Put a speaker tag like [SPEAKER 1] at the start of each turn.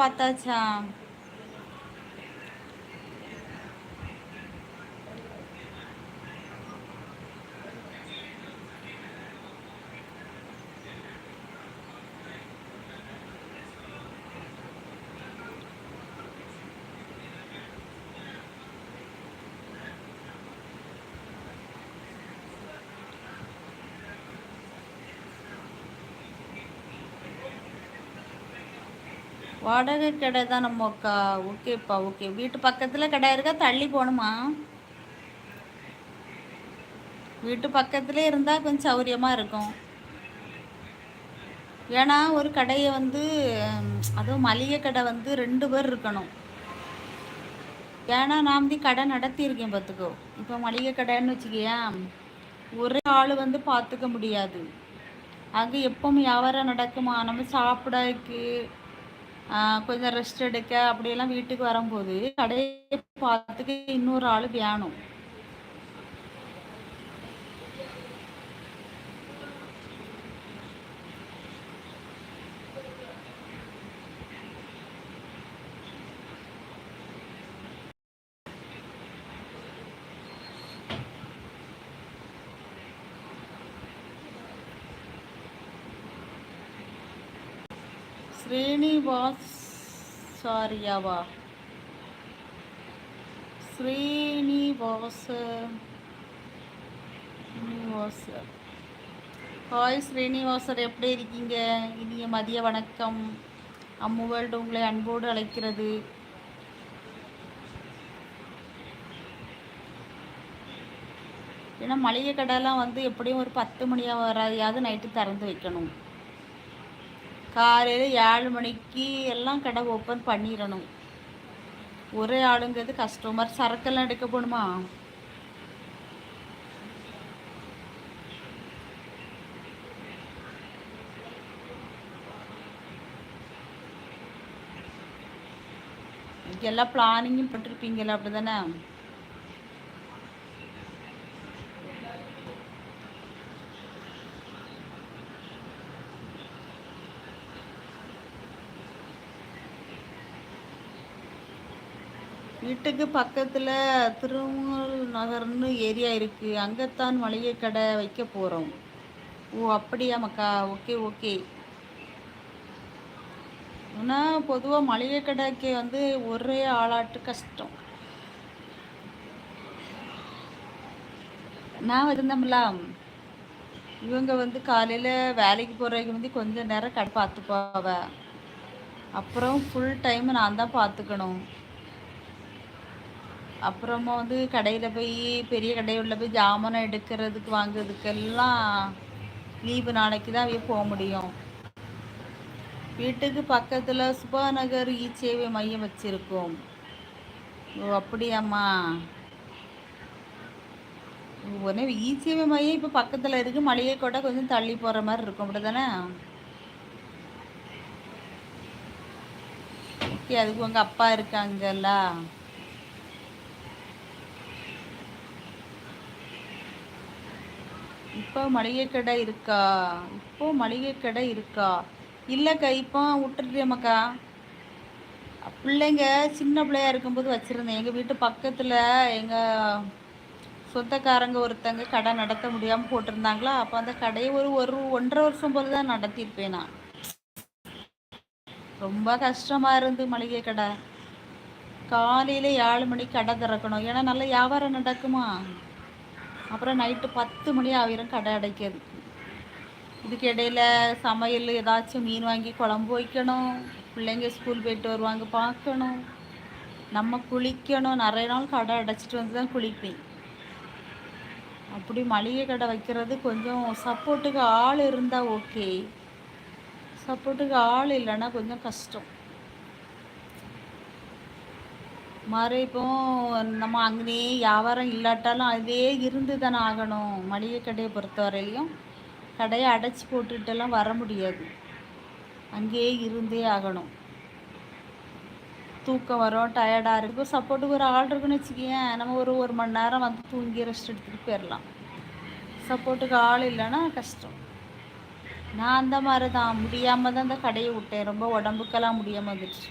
[SPEAKER 1] বাতাসা வாடகை கடை தான் நம்ம அக்கா ஓகேப்பா ஓகே. வீட்டு பக்கத்தில் கடை இருக்கா? தள்ளி போகணுமா? வீட்டு பக்கத்தில் இருந்தால் கொஞ்சம் சௌரியமாக இருக்கும். ஏன்னா ஒரு கடையை வந்து அதுவும் மளிகை கடை வந்து ரெண்டு பேர் இருக்கணும். ஏன்னா நான் வந்து கடை நடத்தியிருக்கேன் பார்த்துக்கோ. இப்போ மளிகை கடைன்னு வச்சுக்கியேன் ஒரே ஆள் வந்து பார்த்துக்க முடியாது. அங்கே எப்பவும் வியாபாரம் நடக்குமா? நம்ம சாப்பிடக்கு கொஞ்சம் ரெஸ்ட் எடுக்க அப்படியெல்லாம் வீட்டுக்கு வரும்போது கடையை பார்த்துக்க இன்னொரு ஆள் வேணும் ஸ்ரீனிவாஸ் சாரியாவா ஸ்ரீனிவாச. ஸ்ரீனிவாசர் ஹாய் ஸ்ரீனிவாசர் எப்படி இருக்கீங்க? இனிய மதிய வணக்கம். அம்மு வேர்ல்டு உங்களை அன்போடு அழைக்கிறது. ஏன்னா மளிகை கடைலாம் வந்து எப்படியும் ஒரு பத்து மணியாக வராதையாவது நைட்டு திறந்து வைக்கணும். காலையில் ஏழு மணிக்கு எல்லாம் கடை ஓப்பன் பண்ணிடணும். ஒரே ஆளுங்கிறது கஸ்டமர் சரக்கெல்லாம் எடுக்க போகணுமா எல்லாம் பிளானிங்கும் பண்ணிருப்பீங்களா அப்படி தானே வீட்டுக்கு பக்கத்தில் திருமூல் நகர்னு ஏரியா இருக்குது அங்கேத்தான் மளிகை கடை வைக்க போகிறோம் ஓ அப்படியா மக்கா? Okay okay. ஆனால் பொதுவாக மளிகை கடைக்கு வந்து ஒரே ஆளாட்டு கஷ்டம். நான் இருந்தோம்லாம் இவங்க வந்து காலையில் வேலைக்கு போகிறதுக்கு வந்து கொஞ்சம் நேரம் கடை பார்த்துப்பாவ. அப்புறம் ஃபுல் டைம் நான் தான் பார்த்துக்கணும். அப்புறமா வந்து கடையில் போய் பெரிய கடையில் போய் ஜாமான் எடுக்கிறதுக்கு வாங்குறதுக்கெல்லாம் லீவு நாளைக்கு தான் போக முடியும். வீட்டுக்கு பக்கத்தில் சுபாநகர் இ சேவை மையம் வச்சுருக்கோம். ஓ அப்படியாம்மா. உடனே இ சேவை மையம் இப்போ பக்கத்தில் இருக்குது மளிகை கூட கொஞ்சம் தள்ளி போகிற மாதிரி இருக்கும். அப்படி தானே ஓகே அதுக்கு உங்கள் அப்பா இருக்காங்கல்ல? இப்போ மளிகை கடை இருக்கா? இப்போ மளிகை கடை இருக்கா? இல்லைக்கா இப்போ விட்டுட்டேமாக்கா பிள்ளைங்க சின்ன பிள்ளையா இருக்கும்போது வச்சுருந்தேன். எங்கள் வீட்டு பக்கத்தில் எங்கள் சொந்தக்காரங்க ஒருத்தங்க கடை நடத்த முடியாமல் போட்டிருந்தாங்களா? அப்போ அந்த கடையை ஒரு ஒரு ஒன்றரை வருஷம் போல் தான் நடத்தியிருப்பேன் நான். ரொம்ப கஷ்டமாக இருந்து மளிகை கடை. காலையில் ஏழு மணிக்கு கடை திறக்கணும். ஏன்னா நல்ல வியாபாரம் நடக்குமா? அப்புறம் நைட்டு பத்து மணி ஆயிரம் கடை அடைக்கிறது. இதுக்கு இடையில சமையல் ஏதாச்சும் மீன் வாங்கி குழம்பு வைக்கணும். பிள்ளைங்க ஸ்கூல் போயிட்டு வருவாங்க பார்க்கணும். நம்ம குளிக்கணும். நிறைய நாள் கடை அடைச்சிட்டு வந்து தான் குளிப்பேன். அப்படி மளிகை கடை வைக்கிறது கொஞ்சம் சப்போர்ட்டுக்கு ஆள் இருந்தால் ஓகே சப்போர்ட்டுக்கு ஆள் இல்லைன்னா கொஞ்சம் கஷ்டம். மாதிரி இப்போ நம்ம அங்கேயே வியாபாரம் இல்லாட்டாலும் அதே இருந்து தானே ஆகணும். மளிகை கடையை பொறுத்தவரையிலையும் கடையை அடைச்சி போட்டுட்டெல்லாம் வர முடியாது. அங்கேயே இருந்தே ஆகணும். தூக்கம் வரும் டயர்டாக இருக்கும். சப்போர்ட்டுக்கு ஒரு ஆள் இருக்குன்னு வச்சுக்கேன் நம்ம ஒரு ஒரு மணி நேரம் வந்து தூங்கி ரெஸ்ட் எடுத்துகிட்டு போயிடலாம் சப்போர்ட்டுக்கு ஆள் இல்லைன்னா கஷ்டம். நான் அந்த மாதிரி தான் முடியாமல் தான் அந்த கடையை விட்டேன். ரொம்ப உடம்புக்கெல்லாம் முடியாமல் வந்துடுச்சு